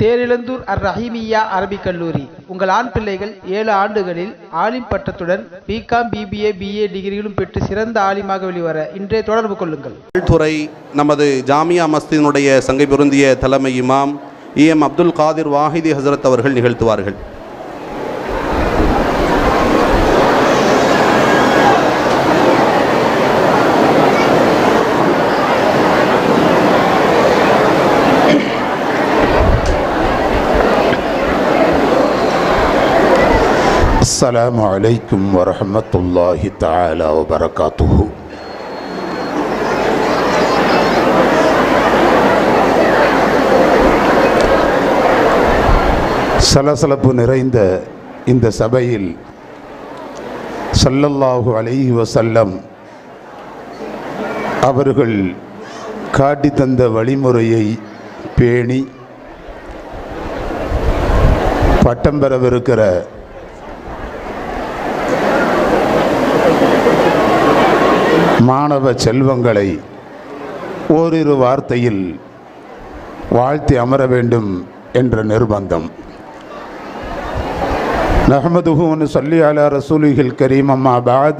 தேரிழந்தூர் அர் ரஹீமியா அரபிக் கல்லூரி. உங்கள் ஆண் பிள்ளைகள் ஏழு ஆண்டுகளில் ஆலிம் பட்டத்துடன் பிகாம் பிபிஏ பிஏ டிகிரிகளும் பெற்று சிறந்த ஆலிமாக வெளிவர இன்றே தொடர்பு கொள்ளுங்கள். துறை நமது ஜாமியா மஸ்தினுடைய சங்கை பொருந்திய தலைமை இமாம் இஎம் அப்துல் காதிர் வாஹிதி ஹசரத் அவர்கள் நிகழ்த்துவார்கள். السلام عليكم ورحمة الله تعالى وبركاته சலசலப்பு நிறைந்த இந்த சபையில் ஸல்லல்லாஹு அலைஹி வஸல்லம் அவர்கள் காட்டி தந்த வழிமுறையை பேணி பட்டம் பெறவிருக்கிற மாணவ செல்வங்களை ஓரிரு வார்த்தையில் வாழ்த்தி அமர வேண்டும் என்ற நிர்பந்தம் نحمده ونصلي على رسوله الكريم أما بعد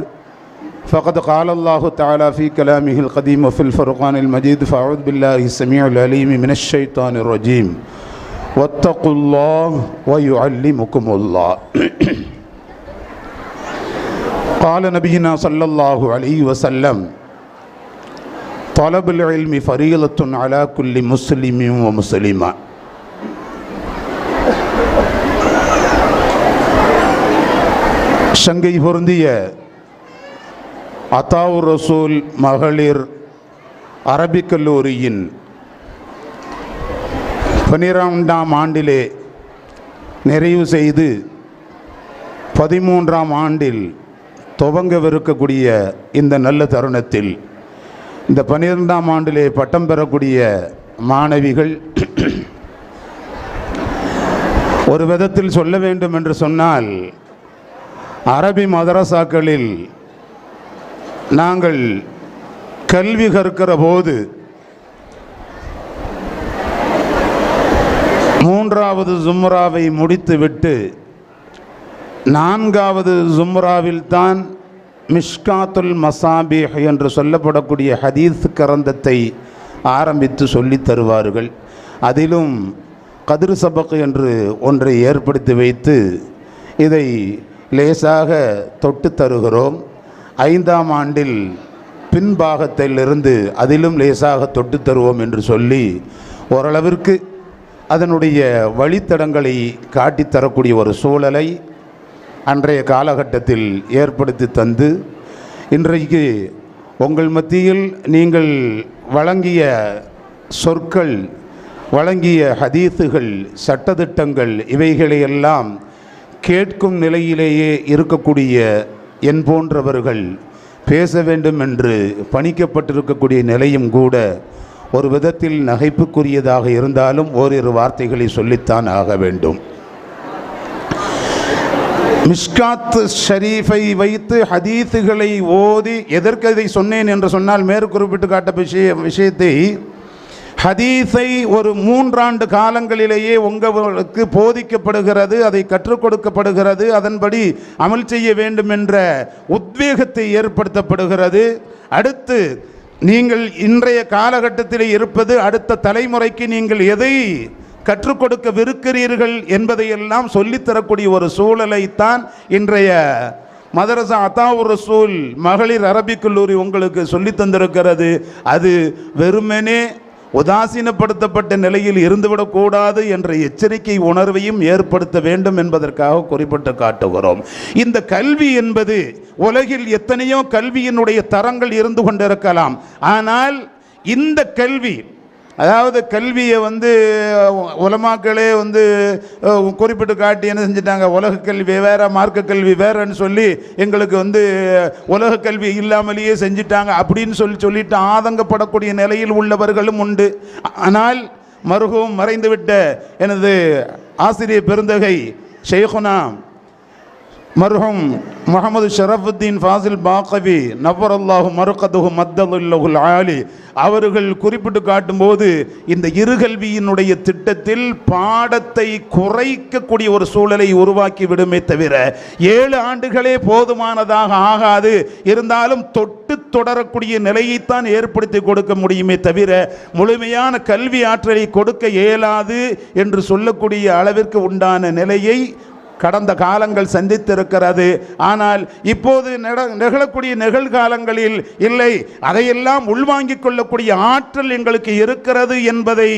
فقد قال الله تعالى في كلامه القديم وفي الفرقان المجيد فأعوذ بالله السميع العليم من الشيطان الرجيم واتقوا الله ويعلمكم الله قال نبينا صلى الله عليه وسلم طلب العلم فريضة على كل مسلم ومسلمة சங்கை பொருந்திய அத்தாவுர் ரசூல் மகளிர் அரபிக் கல்லூரியின் பனிரெண்டாம் ஆண்டிலே நிறைவு செய்து பதிமூன்றாம் ஆண்டில் துவங்கவிருக்கக்கூடிய இந்த நல்ல தருணத்தில் இந்த பன்னிரெண்டாம் ஆண்டிலே பட்டம் பெறக்கூடிய மாணவிகள் ஒரு விதத்தில் சொல்ல வேண்டும் என்று சொன்னால் அரபி மதரசாக்களில் நாங்கள் கல்வி கற்கிற போது மூன்றாவது ஜும்ராவை முடித்துவிட்டு நான்காவது ஜும்ராவில் தான் மிஷ்காத்துல் மசாபிஹ் என்று சொல்லப்படக்கூடிய ஹதீஸ் கரந்தத்தை ஆரம்பித்து சொல்லித் தருவார்கள். அதிலும் கதிர் சபக் என்று ஒன்றை ஏற்படுத்தி வைத்து இதை லேசாக தொட்டு தருகிறோம். ஐந்தாம் ஆண்டில் பின்பாகத்திலிருந்து அதிலும் லேசாக தொட்டு தருவோம் என்று சொல்லி ஓரளவிற்கு அதனுடைய வழித்தடங்களை காட்டித்தரக்கூடிய ஒரு சூழலை அன்றைய காலகட்டத்தில் ஏற்படுத்தி தந்து இன்றைக்கு உங்கள் மத்தியில் நீங்கள் வழங்கிய சொற்கள் வழங்கிய ஹதீஸுகள் சட்டத்திட்டங்கள் இவைகளையெல்லாம் கேட்கும் நிலையிலேயே இருக்கக்கூடிய என் போன்றவர்கள் பேச வேண்டும் என்று பணிக்கப்பட்டிருக்கக்கூடிய நிலையும் கூட ஒரு விதத்தில் நகைப்புக்குரியதாக இருந்தாலும் ஓரிரு வார்த்தைகளை சொல்லித்தான் ஆக வேண்டும். மிஷ்காத் ஷரீஃபை வைத்து ஹதீஸுகளை ஓதி எதற்கு இதை சொன்னேன் என்று சொன்னால் மேற்குறிப்பிட்டு காட்ட விஷய விஷயத்தை ஹதீஸை ஒரு மூன்றாண்டு காலங்களிலேயே உங்களுக்கு போதிக்கப்படுகிறது அதை கற்றுக் கொடுக்கப்படுகிறது அதன்படி அமல் செய்ய வேண்டும் என்ற உத்வேகத்தை ஏற்படுத்தப்படுகிறது. அடுத்து நீங்கள் இன்றைய காலகட்டத்தில் இருப்பது அடுத்த தலைமுறைக்கு நீங்கள் எதை கற்றுக் கொடுக்கவிருக்கிறீர்கள் என்பதையெல்லாம் சொல்லித்தரக்கூடிய ஒரு சூழலைத்தான் இன்றைய மதரசா அத்தாவூர் ரசூல் மகளிர் அரபிக் கல்லூரி உங்களுக்கு சொல்லித் தந்திருக்கிறது. அது வெறுமனே உதாசீனப்படுத்தப்பட்ட நிலையில் இருந்துவிடக்கூடாது என்ற எச்சரிக்கை உணர்வையும் ஏற்படுத்த வேண்டும் என்பதற்காக குறிப்பிட்டு காட்டுகிறோம். இந்த கல்வி என்பது உலகில் எத்தனையோ கல்வியினுடைய தரங்கள் இருந்து கொண்டிருக்கலாம். ஆனால் இந்த கல்வி அதாவது கல்வியை வந்து உலமாக்களே வந்து குறிப்பிட்டு காட்டி என்ன செஞ்சிட்டாங்க? உலக கல்வி வேற மார்க்க கல்வி வேறன்னு சொல்லி எங்களுக்கு வந்து உலக கல்வி இல்லாமலேயே செஞ்சிட்டாங்க அப்படின்னு சொல்லி சொல்லிட்டு ஆதங்கப்படக்கூடிய நிலையில் உள்ளவர்களும் உண்டு. ஆனால் மருகவும் மறைந்துவிட்ட எனது ஆசிரியர் பெருந்தகை ஷெய்குனா மர்ஹூம் முகமது ஷரஃபுத்தீன் ஃபாசில் பாக்கவி நவ்வரல்லாஹு மறுக்கதுகு மத்தலுல்லகுல் ஆலி. அவர்கள் குறிப்பிட்டு காட்டும்போது இந்த இருகல்வியினுடைய திட்டத்தில் பாடத்தை குறைக்கக்கூடிய ஒரு சூழலை உருவாக்கி விடுமே தவிர ஏழு ஆண்டுகளே போதுமானதாக ஆகாது. இருந்தாலும் தொட்டு தொடரக்கூடிய நிலையைத்தான் ஏற்படுத்தி கொடுக்க முடியுமே தவிர முழுமையான கல்வி ஆற்றலை கொடுக்க இயலாது என்று சொல்லக்கூடிய அளவிற்கு உண்டான நிலையை கடந்த காலங்கள் சந்தித்திருக்கிறது. ஆனால் இப்போது நிகழக்கூடிய நிகழ்காலங்களில் இல்லை. அதையெல்லாம் உள்வாங்கிக் கொள்ளக்கூடிய ஆற்றல் எங்களுக்கு இருக்கிறது என்பதை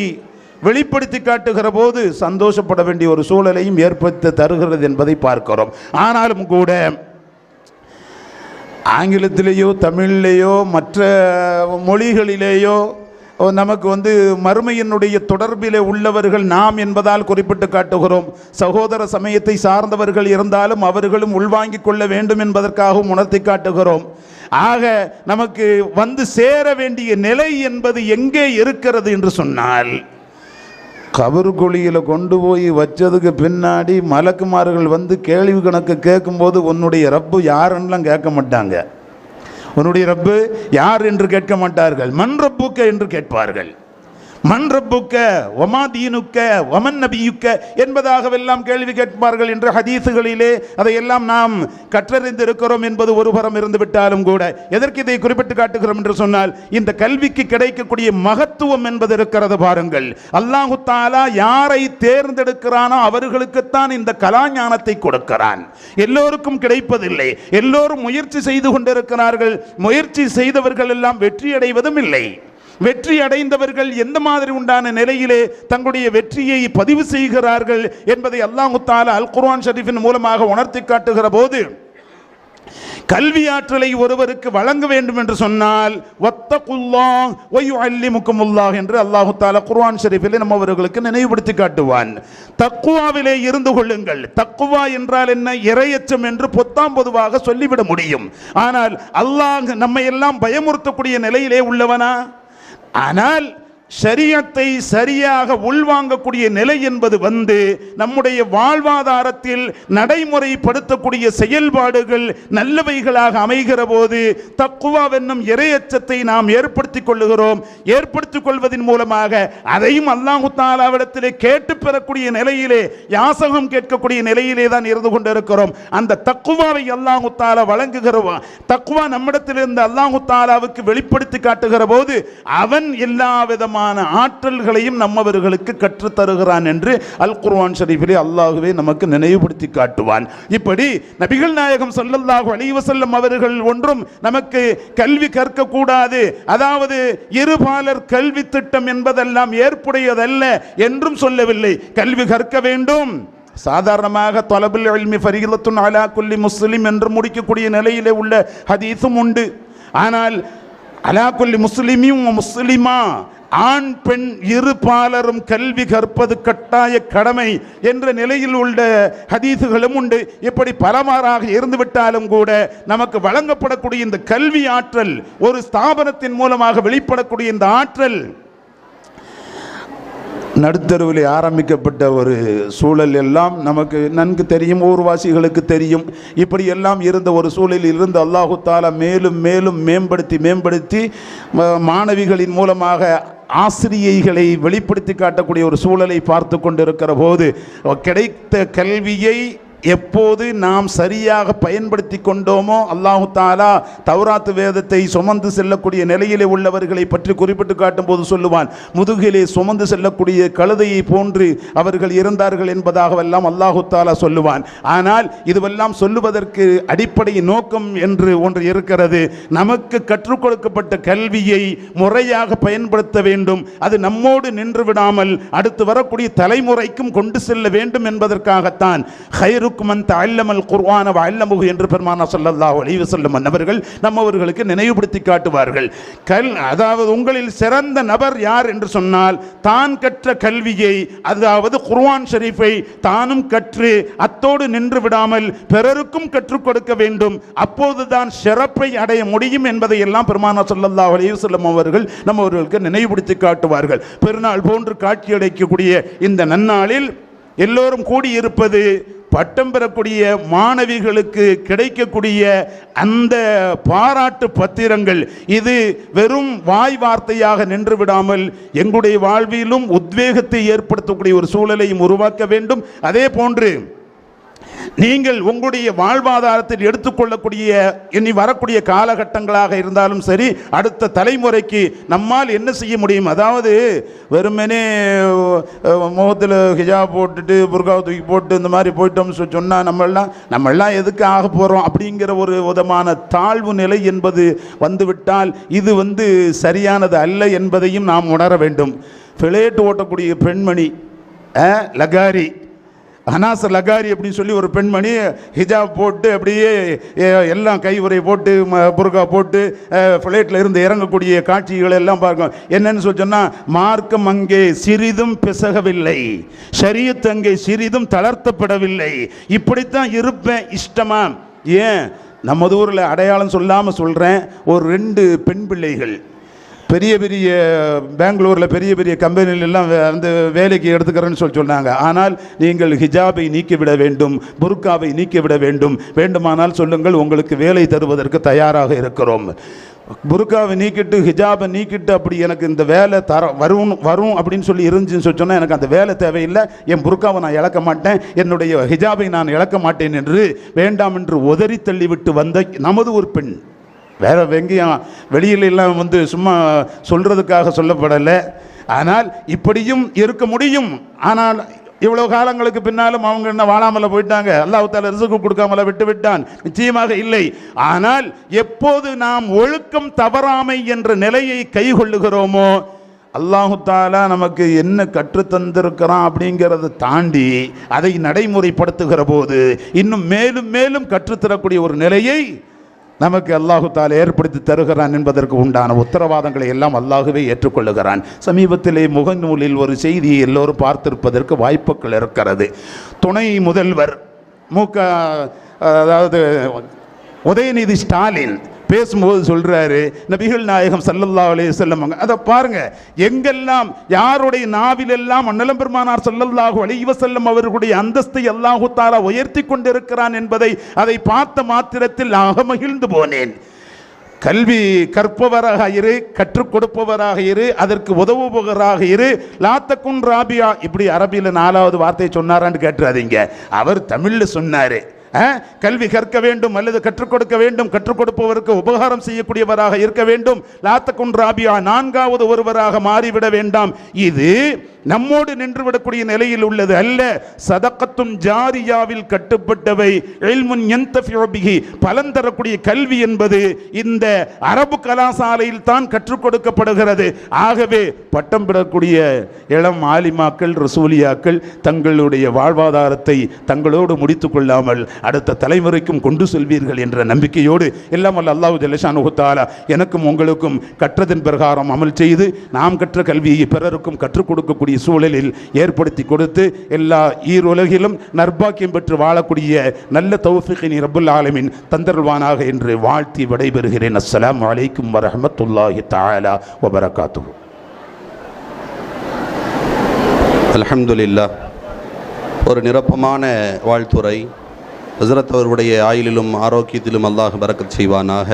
வெளிப்படுத்தி காட்டுகிற போது சந்தோஷப்பட வேண்டிய ஒரு சூழலையும் ஏற்படுத்தி தருகிறது என்பதை பார்க்கிறோம். ஆனாலும் கூட ஆங்கிலத்திலேயோ தமிழ்லேயோ மற்ற மொழிகளிலேயோ நமக்கு வந்து மறுமையினுடைய தொடர்பிலே உள்ளவர்கள் நாம் என்பதால் குறிப்பிட்டு காட்டுகிறோம். சகோதர சமயத்தை சார்ந்தவர்கள் இருந்தாலும் அவர்களும் உள்வாங்கிக் கொள்ள வேண்டும் என்பதற்காகவும் உணர்த்தி காட்டுகிறோம். ஆக நமக்கு வந்து சேர வேண்டிய நிலை என்பது எங்கே இருக்கிறது என்று சொன்னால் கபரு குழியில் கொண்டு போய் வச்சதுக்கு பின்னாடி மலக்குமார்கள் வந்து கேள்வி கணக்கு கேட்கும்போது உன்னுடைய ரப்பு யாருன்னெலாம் கேட்க மாட்டாங்க. உன்னுடைய ரப்பு யார் என்று கேட்க மாட்டார்கள்? மண் ரப்புக்க என்று கேட்பார்கள். மன்றப்புக்க ஒமாதீனுக்க ஒமன் நபியுக்க என்பதாகவெல்லாம் கேள்வி கேட்பார்கள் என்ற ஹதீஸுகளிலே அதையெல்லாம் நாம் கற்றறிந்திருக்கிறோம் என்பது ஒருபுறம் இருந்துவிட்டாலும் இருந்து விட்டாலும் கூட. எதற்கு இதை குறிப்பிட்டு காட்டுகிறோம் என்று சொன்னால் இந்த கல்விக்கு கிடைக்கக்கூடிய மகத்துவம் என்பது இருக்கிறது பாருங்கள். அல்லாஹு தாலா யாரை தேர்ந்தெடுக்கிறானோ அவர்களுக்குத்தான் இந்த கலாஞானத்தை கொடுக்கிறான். எல்லோருக்கும் கிடைப்பதில்லை. எல்லோரும் முயற்சி செய்து கொண்டிருக்கிறார்கள். முயற்சி செய்தவர்கள் எல்லாம் வெற்றியடைவதும் இல்லை. வெற்றி அடைந்தவர்கள் எந்த மாதிரி உண்டான நிலையிலே தங்களுடைய வெற்றியை பதிவு செய்கிறார்கள் என்பதை அல்லாஹுத்தால அல் குர்ஆன் ஷரீஃபின் மூலமாக உணர்த்தி காட்டுகிற போது கல்வி ஆற்றலை ஒருவருக்கு வழங்க வேண்டும் என்று சொன்னால் வத்தகுல்லாஹ் வயுஅல்லிமுக்குமுல்லாஹ் என்று அல்லாஹு தாலா குர்வான் ஷெரீஃபில் நம்ம அவர்களுக்கு நினைவுபடுத்தி காட்டுவான். தக்குவாவிலே இருந்து கொள்ளுங்கள். தக்குவா என்றால் என்ன? இரையச்சம் என்று பொத்தாம் பொதுவாக சொல்லிவிட முடியும். ஆனால் அல்லாஹ் நம்மை எல்லாம் பயமுறுத்தக்கூடிய நிலையிலே உள்ளவனா? ஆனால் ஷரியத்தை சரியாக உள்வாங்கக்கூடிய நிலை என்பது வந்து நம்முடைய வாழ்வாதாரத்தில் நடைமுறைப்படுத்தக்கூடிய செயல்பாடுகள் நல்லவைகளாக அமைகிற போது தக்குவாவென்னும் இரையச்சத்தை நாம் ஏற்படுத்திக் கொள்ளுகிறோம். ஏற்படுத்திக் கொள்வதன் மூலமாக அதையும் அல்லாஹு தாலாவிடத்திலே கேட்டு பெறக்கூடிய நிலையிலே யாசகம் கேட்கக்கூடிய நிலையிலே தான் இருந்து கொண்டிருக்கிறோம். அந்த தக்குவாவை அல்லாஹு தாலா வழங்குகிறோம் தக்குவா நம்மிடத்திலிருந்து அல்லாஹு தாலாவுக்கு வெளிப்படுத்தி காட்டுகிற போது அவன் எல்லா விதமான ஆற்றல்களையும் நம்மவர்களுக்கு கற்றுத் தருகிறான் என்று அல் குர்வான் ஷரீஃபிலே அல்லாஹுவே நமக்கு நினைவுபடுத்தி காட்டுவான். இப்படி நபிகள் நாயகம் சொல்லல்லாஹு அலிவசல்லம் அவர்கள் ஒன்றும் நமக்கு கல்வி கற்க கூடாது அதாவது இருபாலர் கல்வி திட்டம் என்பதெல்லாம் ஏற்புடையதல்ல என்றும் சொல்லவில்லை. கல்வி கற்க வேண்டும். சாதாரணமாக தொலபில் இல்மி ஃபரீலத்துன் அலா குல்லி முஸ்லிம் என்று முடிக்கக்கூடிய நிலையிலே உள்ள ஹதீஸும் உண்டு. ஆனால் அலா குல்லி முஸ்லிமியும் முஸ்லிமா? ஆண் பெண் இரு பாலரும் கல்வி கற்பது கட்டாய கடமை என்ற நிலையில் உள்ள ஹதீஸுகளும் உண்டு. இப்படி பலமாறாக இருந்துவிட்டாலும் கூட நமக்கு வழங்கப்படக்கூடிய இந்த கல்வி ஆற்றல் ஒரு ஸ்தாபனத்தின் மூலமாக வெளிப்படக்கூடிய இந்த ஆற்றல் நடுத்தருவில் ஆரம்பிக்கப்பட்ட ஒரு சூழல் எல்லாம் நமக்கு நன்கு தெரியும் ஊர்வாசிகளுக்கு தெரியும். இப்படி எல்லாம் இருந்த ஒரு சூழலில் இருந்து அல்லாஹு தாலா மேலும் மேலும் மேம்படுத்தி மேம்படுத்தி மாணவிகளின் மூலமாக ஆசிரியைகளை வெளிப்படுத்தி காட்டக்கூடிய ஒரு சூழலை பார்த்து கொண்டிருக்கிற போது கிடைத்த கல்வியை எப்போது நாம் சரியாக பயன்படுத்தி கொண்டோமோ அல்லாஹு தாலா தௌராத்து வேதத்தை சுமந்து செல்லக்கூடிய நிலையிலே உள்ளவர்களை பற்றி குறிப்பிட்டு காட்டும் போது சொல்லுவான் முதுகிலே சுமந்து செல்லக்கூடிய கழுதையை போன்று அவர்கள் இருந்தார்கள் என்பதாகவெல்லாம் அல்லாஹு தாலா சொல்லுவான். ஆனால் இதுவெல்லாம் சொல்லுவதற்கு அடிப்படை நோக்கம் என்று ஒன்று இருக்கிறது. நமக்கு கற்றுக் கொடுக்கப்பட்ட கல்வியை முறையாக பயன்படுத்த வேண்டும். அது நம்மோடு நின்று விடாமல் அடுத்து வரக்கூடிய தலைமுறைக்கும் கொண்டு செல்ல வேண்டும் என்பதற்காகத்தான். ஹைரு அந்த அல்லமல் குர்வான அல்லமுகு என்று பெருமானா சொல்லல்லா அலைஹி செல்லும் நபர்கள் நம்மவர்களுக்கு நினைவுபடுத்தி காட்டுவார்கள். கல் அதாவது உங்களில் சிறந்த நபர் யார் என்று சொன்னால் தான் கற்ற கல்வியை அதாவது குர்வான் ஷரீஃபை தானும் கற்று அத்தோடு நின்று விடாமல் பிறருக்கும் கற்றுக் கொடுக்க வேண்டும். அப்போதுதான் சிறப்பை அடைய முடியும் என்பதை எல்லாம் பெருமானா சொல்லல்லா அலைஹி செல்லும் அவர்கள் நம்மவர்களுக்கு நினைவுபடுத்தி காட்டுவார்கள். பெருநாள் போன்று காட்சியளிக்கக்கூடிய இந்த நன்னாளில் எல்லோரும் கூடியிருப்பது பட்டம் பெறக்கூடிய மாணவிகளுக்கு கிடைக்கக்கூடிய அந்த பாராட்டு பத்திரங்கள் இது வெறும் வாய் வார்த்தையாக நின்று விடாமல் எங்களுடைய வாழ்விலும் உத்வேகத்தை ஏற்படுத்தக்கூடிய ஒரு சூழலையும் உருவாக்க வேண்டும். அதே போன்று நீங்கள் உங்களுடைய வாழ்வாதாரத்தில் எடுத்துக்கொள்ளக்கூடிய இனி வரக்கூடிய காலகட்டங்களாக இருந்தாலும் சரி அடுத்த தலைமுறைக்கு நம்மால் என்ன செய்ய முடியும்? அதாவது வெறுமனே முகத்தில் ஹிஜா போட்டுட்டு புர்காவை தூக்கி போட்டு இந்த மாதிரி போயிட்டோம்னு சொல்லி சொன்னால் நம்மளாம் நம்மெல்லாம் எதுக்கு ஆக போகிறோம் அப்படிங்கிற ஒரு விதமான தாழ்வு நிலை என்பது வந்துவிட்டால் இது வந்து சரியானது அல்ல என்பதையும் நாம் உணர வேண்டும். பிளேட் ஓட்டக்கூடிய பெண்மணி லகாரி அனாச லகாரி அப்படின்னு சொல்லி ஒரு பெண்மணி ஹிஜாப் போட்டு அப்படியே எல்லாம் கைவுரை போட்டு ம- புர்கா போட்டு ஃப்ளைட்டில் இருந்து இறங்கக்கூடிய காட்சிகள் எல்லாம் பார்க்கும் என்னன்னு சொல்லி சொன்னால் மார்க்கம் அங்கே சிறிதும் பிசகவில்லை. சரியத் அங்கே சிறிதும் தளர்த்தப்படவில்லை. இப்படித்தான் இருப்பேன் இஷ்டமா? ஏன்? நமது ஊரில் அடையாளம் சொல்லாமல் சொல்கிறேன் ஒரு ரெண்டு பெண் பிள்ளைகள். பெரிய பெரிய பெங்களூரில் பெரிய பெரிய கம்பெனிலெல்லாம் வந்து வேலைக்கு எடுத்துக்கிறேன்னு சொல்லி சொன்னாங்க. ஆனால் நீங்கள் ஹிஜாபை நீக்கிவிட வேண்டும் புர்காவை நீக்கிவிட வேண்டும். வேண்டுமானால் சொல்லுங்கள் உங்களுக்கு வேலை தருவதற்கு தயாராக இருக்கிறோம். புருக்காவை நீக்கிட்டு ஹிஜாபை நீக்கிட்டு அப்படி எனக்கு இந்த வேலை தர வரும் வரும் அப்படின்னு சொல்லி இருந்துச்சுன்னு சொல்லி சொன்னால் எனக்கு அந்த வேலை தேவையில்லை. என் புருக்காவை நான் இழக்க மாட்டேன். என்னுடைய ஹிஜாபை நான் இழக்க மாட்டேன் என்று வேண்டாம் என்று உதறி தள்ளிவிட்டு வந்த நமது ஒரு பெண் வேறு வெங்கயம் வெளியில் எல்லாம் வந்து சும்மா சொல்கிறதுக்காக சொல்லப்படலை. ஆனால் இப்படியும் இருக்க முடியும். ஆனால் இவ்வளோ காலங்களுக்கு பின்னாலும் அவங்க என்ன வாழாமல போயிட்டாங்க? அல்லாஹால ரிசுக்கு கொடுக்காமல விட்டு விட்டான் நிச்சயமாக இல்லை. ஆனால் எப்போது நாம் ஒழுக்கம் தவறாமை என்ற நிலையை கைகொள்ளுகிறோமோ அல்லாஹு தாலா நமக்கு என்ன கற்றுத்தந்திருக்கிறான் அப்படிங்கிறத தாண்டி அதை நடைமுறைப்படுத்துகிற போது இன்னும் மேலும் மேலும் கற்றுத்தரக்கூடிய ஒரு நிலையை நமக்கு அல்லாஹு ஏற்படுத்தி தருகிறான் என்பதற்கு உண்டான உத்தரவாதங்களை எல்லாம் அல்லாஹுவே ஏற்றுக்கொள்ளுகிறான். சமீபத்திலே முகநூலில் ஒரு செய்தியை எல்லோரும் பார்த்திருப்பதற்கு வாய்ப்புகள் இருக்கிறது. துணை முதல்வர் மு அதாவது உதயநிதி ஸ்டாலின் பேசும்போது சொல்கிறாரு நபிகள் நாயகம் சல்லல்லா அலே வஸல்லம் அதை பாருங்க எங்கெல்லாம் யாருடைய நாவிலெல்லாம் அண்ணலம் பெருமானார் சல்லல்லாஹு அலைவ செல்லம் அவர்களுடைய அந்தஸ்தை அல்லாஹு தாலா உயர்த்தி கொண்டிருக்கிறான் என்பதை அதை பார்த்த மாத்திரத்தில் அகமகிழ்ந்து போனேன். கல்வி கற்பவராக இரு கற்றுக் கொடுப்பவராக இரு அதற்கு உதவுபவராக இரு. லாத்தக்குன் ராபியா இப்படி அரபியில் நாலாவது வார்த்தையை சொன்னாரான்னு கேட்டுறாதீங்க. அவர் தமிழில் சொன்னார் கல்வி கற்க வேண்டும் அல்லது கற்றுக் கொடுக்க வேண்டும். கற்றுக் கொடுப்பவருக்கு உபகாரம் செய்யக்கூடியவராக இருக்க வேண்டும். லாத்தக்குன் ராபியா நான்காவது ஒருவராக மாறிவிட வேண்டாம். இது நம்மோடு நின்றுவிடக்கூடிய நிலையில் உள்ளது அல்ல. சதக்கத்தும் ஜாரியாவில் கட்டுப்பட்டவை. பலன் தரக்கூடிய கல்வி என்பது இந்த அரபு கலாசாலையில் தான் கற்றுக் கொடுக்கப்படுகிறது. ஆகவே பட்டம் பெறக்கூடிய இளம் ஆலிமாக்கள் ரசூலியாக்கள் தங்களுடைய வாழ்வாதாரத்தை தங்களோடு முடித்துக் கொள்ளாமல் அடுத்த தலைமுறைக்கும் கொண்டு செல்வீர்கள் என்ற நம்பிக்கையோடு எல்லாம் அல்ல அல்லாஹு ஜல்லஷானு எனக்கும் உங்களுக்கும் கற்றதன் பிரகாரம் அமல் செய்து நாம் கற்ற கல்வியை பிறருக்கும் கற்றுக் கொடுக்கக்கூடிய சூழலில் ஏற்படுத்தி கொடுத்து எல்லா ஈருலகிலும் நற்பாக்கியம் பெற்று வாழக்கூடிய நல்ல தௌஃபிகினி ரப்புல் ஆலமின் தந்தருள்வானாக என்று வாழ்த்தி விடைபெறுகிறேன். அஸ்லாம் அலைக்கும் வரமத்துல்லாஹி தாலா ஒபரகாத்து அலமதுல்லா ஒரு நிரப்பமான வாழ்த்துரை ஹசரத் அவருடைய ஆயிலிலும் ஆரோக்கியத்திலும் அல்லாஹ் பறக்கச் செய்வானாக.